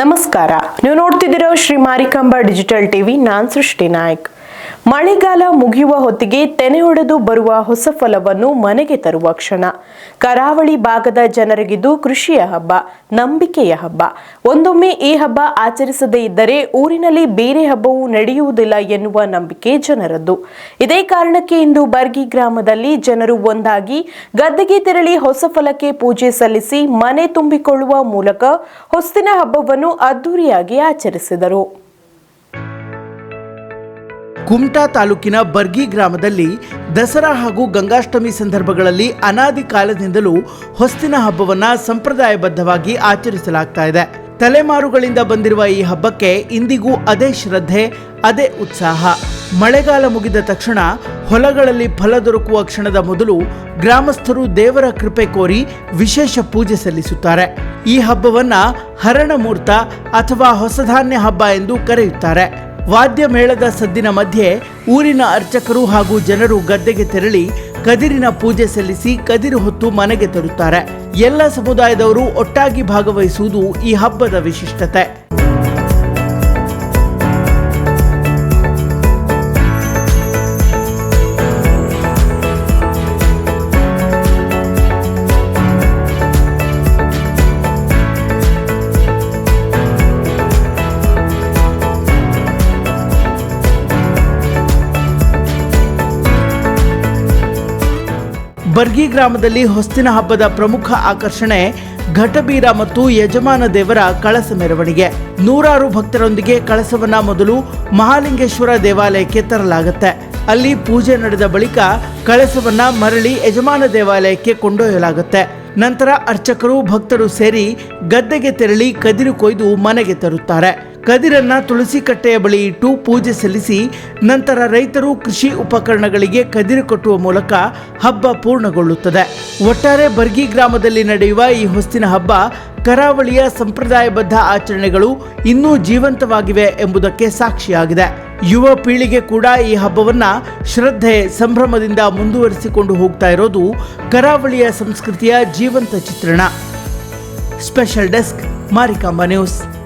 ನಮಸ್ಕಾರ. ನೀವು ನೋಡ್ತಿದ್ದೀರೋ ಶ್ರೀ ಮಾರಿಕಾಂಬಾ ಡಿಜಿಟಲ್ ಟಿವಿ ನಾನ್ ಸೃಷ್ಟಿ ನಾಯಕ್. ಮಳೆಗಾಲ ಮುಗಿಯುವ ಹೊತ್ತಿಗೆ ತೆನೆಯೊಡೆದು ಬರುವ ಹೊಸ ಫಲವನ್ನು ಮನೆಗೆ ತರುವ ಕ್ಷಣ. ಕರಾವಳಿ ಭಾಗದ ಜನರಿಗಿದು ಕೃಷಿಯ ಹಬ್ಬ, ನಂಬಿಕೆಯ ಹಬ್ಬ. ಒಂದೊಮ್ಮೆ ಈ ಹಬ್ಬ ಆಚರಿಸದೇ ಇದ್ದರೆ ಊರಿನಲ್ಲಿ ಬೇರೆ ಹಬ್ಬವು ನಡೆಯುವುದಿಲ್ಲ ಎನ್ನುವ ನಂಬಿಕೆ ಜನರದ್ದು. ಇದೇ ಕಾರಣಕ್ಕೆ ಇಂದು ಬರ್ಗಿ ಗ್ರಾಮದಲ್ಲಿ ಜನರು ಒಂದಾಗಿ ಗದ್ದೆಗೆ ತೆರಳಿ ಹೊಸ ಫಲಕ್ಕೆ ಪೂಜೆ ಸಲ್ಲಿಸಿ ಮನೆ ತುಂಬಿಕೊಳ್ಳುವ ಮೂಲಕ ಹೊಸ್ತಿನ ಹಬ್ಬವನ್ನು ಅದ್ದೂರಿಯಾಗಿ ಆಚರಿಸಿದರು. ಕುಮಟಾ ತಾಲೂಕಿನ ಬರ್ಗಿ ಗ್ರಾಮದಲ್ಲಿ ದಸರಾ ಹಾಗೂ ಗಂಗಾಷ್ಟಮಿ ಸಂದರ್ಭಗಳಲ್ಲಿ ಅನಾದಿ ಕಾಲದಿಂದಲೂ ಹೊಸ್ತಿನ ಹಬ್ಬವನ್ನು ಸಂಪ್ರದಾಯಬದ್ಧವಾಗಿ ಆಚರಿಸಲಾಗ್ತಾ ಇದೆ. ತಲೆಮಾರುಗಳಿಂದ ಬಂದಿರುವ ಈ ಹಬ್ಬಕ್ಕೆ ಇಂದಿಗೂ ಅದೇ ಶ್ರದ್ಧೆ, ಅದೇ ಉತ್ಸಾಹ. ಮಳೆಗಾಲ ಮುಗಿದ ತಕ್ಷಣ ಹೊಲಗಳಲ್ಲಿ ಫಲ ದೊರಕುವ ಕ್ಷಣದ ಮೊದಲು ಗ್ರಾಮಸ್ಥರು ದೇವರ ಕೃಪೆ ಕೋರಿ ವಿಶೇಷ ಪೂಜೆ ಸಲ್ಲಿಸುತ್ತಾರೆ. ಈ ಹಬ್ಬವನ್ನ ಹರಣಮೂರ್ತ ಅಥವಾ ಹೊಸಧಾನ್ಯ ಹಬ್ಬ ಎಂದು ಕರೆಯುತ್ತಾರೆ. ವಾದ್ಯ ಮೇಳದ ಸದ್ದಿನ ಮಧ್ಯೆ ಊರಿನ ಅರ್ಚಕರು ಹಾಗೂ ಜನರು ಗದ್ದೆಗೆ ತೆರಳಿ ಕದಿರಿನ ಪೂಜೆ ಸಲ್ಲಿಸಿ ಕದಿರು ಹೊತ್ತು ಮನೆಗೆ ತರುತ್ತಾರೆ. ಎಲ್ಲ ಸಮುದಾಯದವರು ಒಟ್ಟಾಗಿ ಭಾಗವಹಿಸುವುದು ಈ ಹಬ್ಬದ ವಿಶಿಷ್ಟತೆ. ಬರ್ಗಿ ಗ್ರಾಮದಲ್ಲಿ ಹೊಸ್ತಿನ ಹಬ್ಬದ ಪ್ರಮುಖ ಆಕರ್ಷಣೆ ಘಟಬೀರ ಮತ್ತು ಯಜಮಾನ ದೇವರ ಕಳಸ ಮೆರವಣಿಗೆ. ನೂರಾರು ಭಕ್ತರೊಂದಿಗೆ ಕಳಸವನ್ನ ಮೊದಲು ಮಹಾಲಿಂಗೇಶ್ವರ ದೇವಾಲಯಕ್ಕೆ ತರಲಾಗುತ್ತೆ. ಅಲ್ಲಿ ಪೂಜೆ ನಡೆದ ಬಳಿಕ ಕಳಸವನ್ನ ಮರಳಿ ಯಜಮಾನ ದೇವಾಲಯಕ್ಕೆ ಕೊಂಡೊಯ್ಯಲಾಗುತ್ತೆ. ನಂತರ ಅರ್ಚಕರು ಭಕ್ತರು ಸೇರಿ ಗದ್ದೆಗೆ ತೆರಳಿ ಕದಿರು ಕೊಯ್ದು ಮನೆಗೆ ತರುತ್ತಾರೆ. ಕದಿರನ್ನ ತುಳಸಿ ಕಟ್ಟೆಯ ಬಳಿ ಇಟ್ಟು ಪೂಜೆ ಸಲ್ಲಿಸಿ ನಂತರ ರೈತರು ಕೃಷಿ ಉಪಕರಣಗಳಿಗೆ ಕದಿರು ಕಟ್ಟುವ ಮೂಲಕ ಹಬ್ಬ ಪೂರ್ಣಗೊಳ್ಳುತ್ತದೆ. ಒಟ್ಟಾರೆ ಬರ್ಗಿ ಗ್ರಾಮದಲ್ಲಿ ನಡೆಯುವ ಈ ಹೊಸ್ತಿನ ಹಬ್ಬ ಕರಾವಳಿಯ ಸಂಪ್ರದಾಯಬದ್ಧ ಆಚರಣೆಗಳು ಇನ್ನೂ ಜೀವಂತವಾಗಿವೆ ಎಂಬುದಕ್ಕೆ ಸಾಕ್ಷಿಯಾಗಿದೆ. ಯುವ ಪೀಳಿಗೆ ಕೂಡ ಈ ಹಬ್ಬವನ್ನ ಶ್ರದ್ಧೆ, ಸಂಭ್ರಮದಿಂದ ಮುಂದುವರಿಸಿಕೊಂಡು ಹೋಗ್ತಾ ಇರೋದು ಕರಾವಳಿಯ ಸಂಸ್ಕೃತಿಯ ಜೀವಂತ ಚಿತ್ರಣ. Special desk Marikamba news.